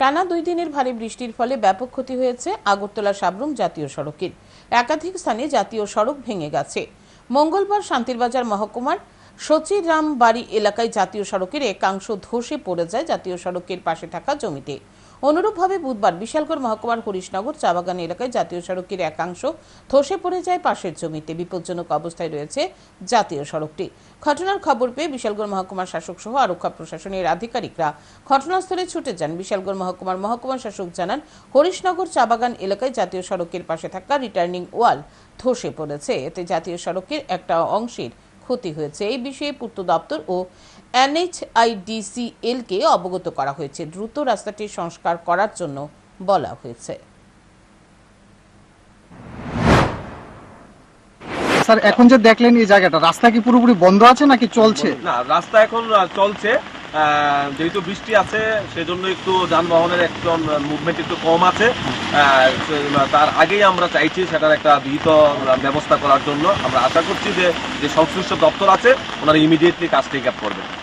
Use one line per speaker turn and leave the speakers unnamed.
টানা দুই দিনের ভারী বৃষ্টির ফলে ব্যাপক ক্ষতি হয়েছে আগরতলা সাবরুম জাতীয় সড়কের। একাধিক স্থানে জাতীয় সড়ক ভেঙে গেছে। মঙ্গলবার শান্তিরবাজার মহকুমার সচিরাম বাড়ি এলাকায় জাতীয় সড়কের একাংশ ধসে পড়ে যায় জাতীয় সড়কের পাশে থাকা জমিতে। অনুরূপভাবে বুধবার বিশালগড় মহকুমার হরিশনগর চাবাগান এলাকায় জাতীয় সড়কের একাংশ ধসে পড়ে যায় পাশের জমিতে। বিপজ্জনক অবস্থায় রয়েছে জাতীয় সড়কটি। ঘটনার খবর পেয়ে বিশালগড় মহকুমার শাসক সহ আরক্ষা প্রশাসনের আধিকারিকরা ঘটনাস্থলে ছুটে যান। বিশালগড় মহকুমার মহকুমা শাসক জানান, হরিশনগর চাবাগান এলাকায় জাতীয় সড়কের পাশে থাকা রিটার্নিং ওয়াল ধসে পড়েছে। এতে জাতীয় সড়কের একটা অংশের ক্ষতি হয়েছে। এই বিষয়ে পূর্ত দপ্তর ও এনএইচআইডিসিএল কে অবগত করা হয়েছে। দ্রুত রাস্তাটি সংস্কার করার জন্য বলা হয়েছে।
স্যার এখন যে দেখলেন এই জায়গাটা রাস্তা কি পুরোপুরি বন্ধ আছে নাকি চলছে?
না রাস্তা এখন আহ, চলছে। আহ, যেহেতু বৃষ্টি আছে সেজন্য একটু যানবাহনের একটু মুভমেন্ট একটু কম আছে। তার আগেই আমরা চাইছি সেটার একটা বিহিত ব্যবস্থা করার জন্য। আমরা আশা করছি যে যে সংশ্লিষ্ট দপ্তর আছে, ওনারা ইমিডিয়েটলি কাজ টেক আপ করবে।